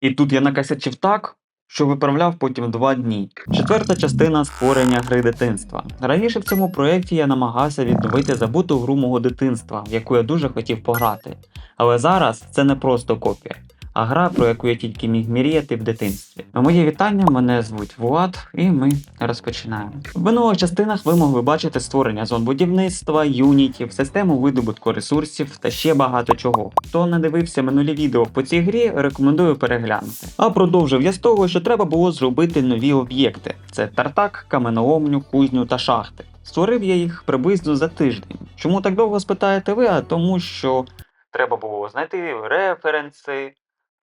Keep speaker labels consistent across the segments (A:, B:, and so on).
A: І тут я накосячив так, що виправляв потім два дні. Четверта частина створення гри дитинства. Раніше в цьому проєкті я намагався відновити забуту гру мого дитинства, в яку я дуже хотів пограти. Але зараз це не просто копія, а гра, про яку я тільки міг мріяти в дитинстві. Моє вітання, мене звуть Влад, і ми розпочинаємо. В минулих частинах ви могли бачити створення зон будівництва, юнітів, систему видобутку ресурсів та ще багато чого. Хто не дивився минулі відео по цій грі, рекомендую переглянути. А продовжив я з того, що треба було зробити нові об'єкти: це тартак, каменоломню, кузню та шахти. Створив я їх приблизно за тиждень. Чому так довго спитаєте ви? А тому що треба було знайти референси,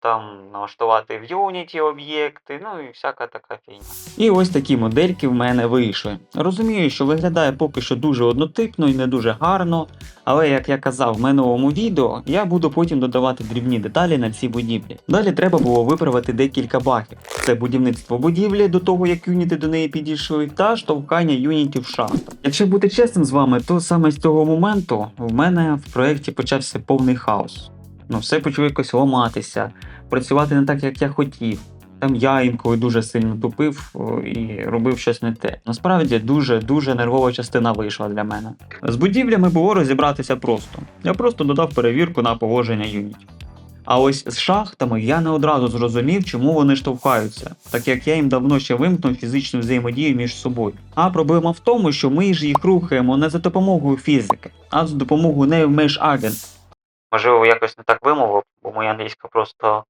A: там налаштувати в Unity об'єкти, ну і всяка така фігня. І ось такі модельки в мене вийшли. Розумію, що виглядає поки що дуже однотипно і не дуже гарно, але як я казав в минулому відео, я буду потім додавати дрібні деталі на ці будівлі. Далі треба було виправити декілька багів. Це будівництво будівлі до того, як юніти до неї підійшли, та штовхання юнітів в шахтах. Якщо бути чесним з вами, то саме з цього моменту в мене в проєкті почався повний хаос. Ну, все почало якось ламатися, працювати не так, як я хотів. Там я інколи дуже сильно тупив і робив щось не те. Насправді дуже дуже нервова частина вийшла для мене. З будівлями було розібратися просто. Я просто додав перевірку на положення юнітів. А ось з шахтами я не одразу зрозумів, чому вони штовхаються, так як я їм давно ще вимкнув фізичну взаємодію між собою. А проблема в тому, що ми ж їх рухаємо не за допомогою фізики, а за допомогою нею меж агент. Можливо, якось не так вимовив, бо моя англійська просто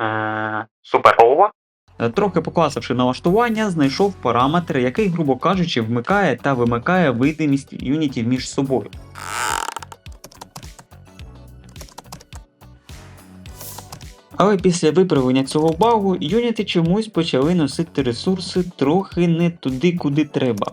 A: е- суперова. Е, Трохи покласивши налаштування, знайшов параметр, який, грубо кажучи, вмикає та вимикає видимість юнітів між собою. Але після виправлення цього багу юніти чомусь почали носити ресурси трохи не туди, куди треба.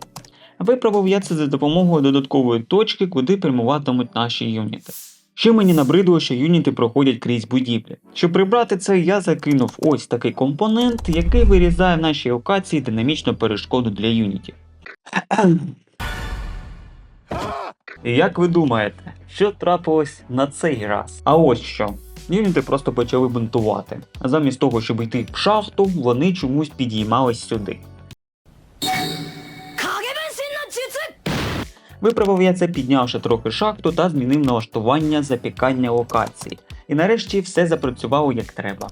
A: Виправив я це за допомогою додаткової точки, куди прямуватимуть наші юніти. Ще мені набридло, що юніти проходять крізь будівлі. Щоб прибрати це, я закинув ось такий компонент, який вирізає в нашій локації динамічну перешкоду для юнітів. Як ви думаєте, що трапилось на цей раз? А ось що. Юніти просто почали бунтувати. А замість того, щоб йти в шахту, вони чомусь підіймались сюди. Виправив я це, піднявши трохи шахту та змінив налаштування запікання локації. І нарешті все запрацювало як треба.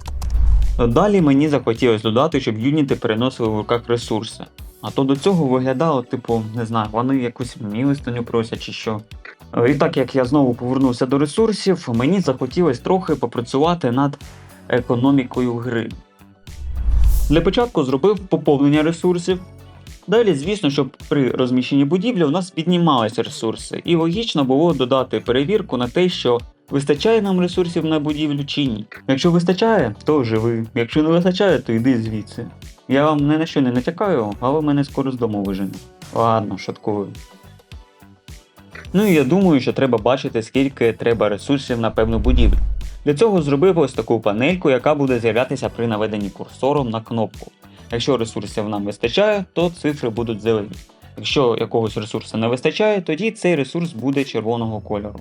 A: Далі мені захотілося додати, щоб юніти переносили в руках ресурси. А то до цього виглядало, типу, не знаю, вони якусь милостиню просять чи що. І так як я знову повернувся до ресурсів, мені захотілося трохи попрацювати над економікою гри. Для початку зробив поповнення ресурсів, Далі, звісно, щоб при розміщенні будівлі у нас піднімалися ресурси, і логічно було додати перевірку на те, що вистачає нам ресурсів на будівлю чи ні. Якщо вистачає, то живи. Якщо не вистачає, то йди звідси. Я вам ні на що не натякаю, але мене скоро з дому вижене. Ладно, шуткую. Ну і я думаю, що треба бачити, скільки треба ресурсів на певну будівлю. Для цього зробив ось таку панельку, яка буде з'являтися при наведенні курсором на кнопку. Якщо ресурсів нам вистачає, то цифри будуть зелені. Якщо якогось ресурсу не вистачає, тоді цей ресурс буде червоного кольору.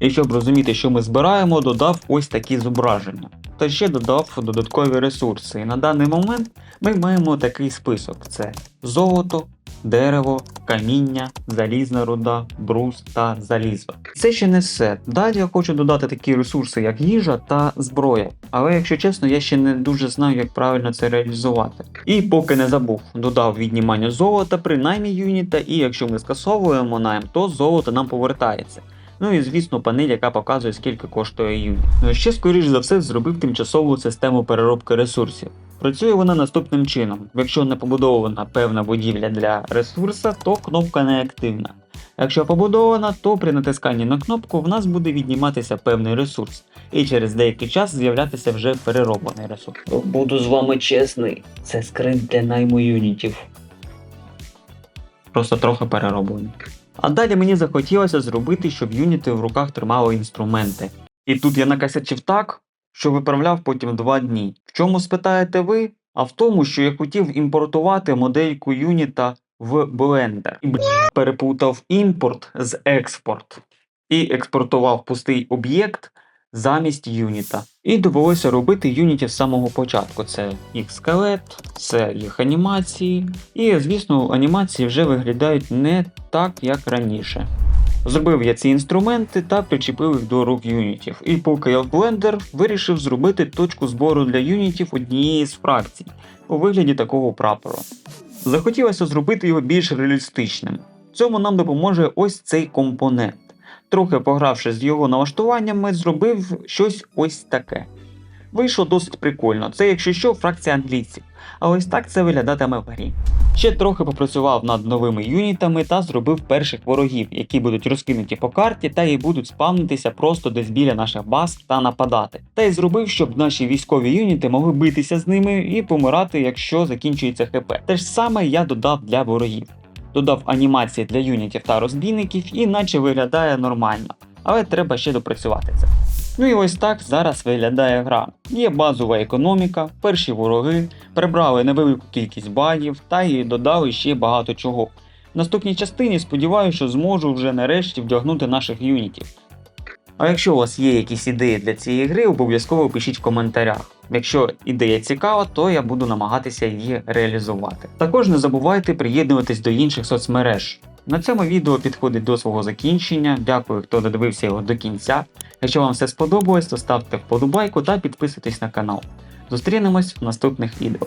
A: І щоб розуміти, що ми збираємо, додав ось такі зображення. Та ще додав додаткові ресурси. І на даний момент ми маємо такий список: це золото, дерево, каміння, залізна руда, брус та залізо. Це ще не все. Далі я хочу додати такі ресурси, як їжа та зброя. Але якщо чесно, я ще не дуже знаю, як правильно це реалізувати. І поки не забув, додав віднімання золота при наймі юніта, і якщо ми скасовуємо найм, то золото нам повертається. Ну і звісно, панель, яка показує, скільки коштує юніт. Ну, ще скоріш за все зробив тимчасову систему переробки ресурсів. Працює вона наступним чином: якщо не побудована певна будівля для ресурса, то кнопка не активна. Якщо побудована, то при натисканні на кнопку в нас буде відніматися певний ресурс, і через деякий час з'являтися вже перероблений ресурс. Буду з вами чесний, це скринь для найму юнітів. Просто трохи перероблений. А далі мені захотілося зробити, щоб юніти в руках тримали інструменти. І тут я накосячив так, що виправляв потім два дні. В чому спитаєте ви? А в тому, що я хотів імпортувати модельку юніта в Blender. І б**, переплутав імпорт з експорт. І експортував пустий об'єкт замість юніта. І довелося робити юнітів з самого початку. Це їх скелет, це їх анімації. І, звісно, анімації вже виглядають не так, як раніше. Зробив я ці інструменти та причепив їх до рук юнітів. І поки я в Blender вирішив зробити точку збору для юнітів однієї з фракцій у вигляді такого прапору. Захотілося зробити його більш реалістичним. Цьому нам допоможе ось цей компонент. Трохи погравши з його налаштуваннями, зробив щось ось таке. Вийшло досить прикольно. Це, якщо що, фракція англійців. А ось так це виглядатиме в грі. Ще трохи попрацював над новими юнітами та зробив перших ворогів, які будуть розкинуті по карті та і будуть спавнитися просто десь біля наших баз та нападати. Та й зробив, щоб наші військові юніти могли битися з ними і помирати, якщо закінчується ХП. Те ж саме я додав для ворогів. Додав анімації для юнітів та розбійників, і наче виглядає нормально, але треба ще допрацювати це. Ну і ось так зараз виглядає гра. Є базова економіка, перші вороги, прибрали невелику кількість багів та і додали ще багато чого. В наступній частині сподіваюся, що зможу вже нарешті вдягнути наших юнітів. А якщо у вас є якісь ідеї для цієї гри, обов'язково пишіть в коментарях. Якщо ідея цікава, то я буду намагатися її реалізувати. Також не забувайте приєднуватись до інших соцмереж. На цьому відео підходить до свого закінчення. Дякую, хто додивився його до кінця. Якщо вам все сподобалось, то ставте вподобайку та підписуйтесь на канал. Зустрінемось в наступних відео.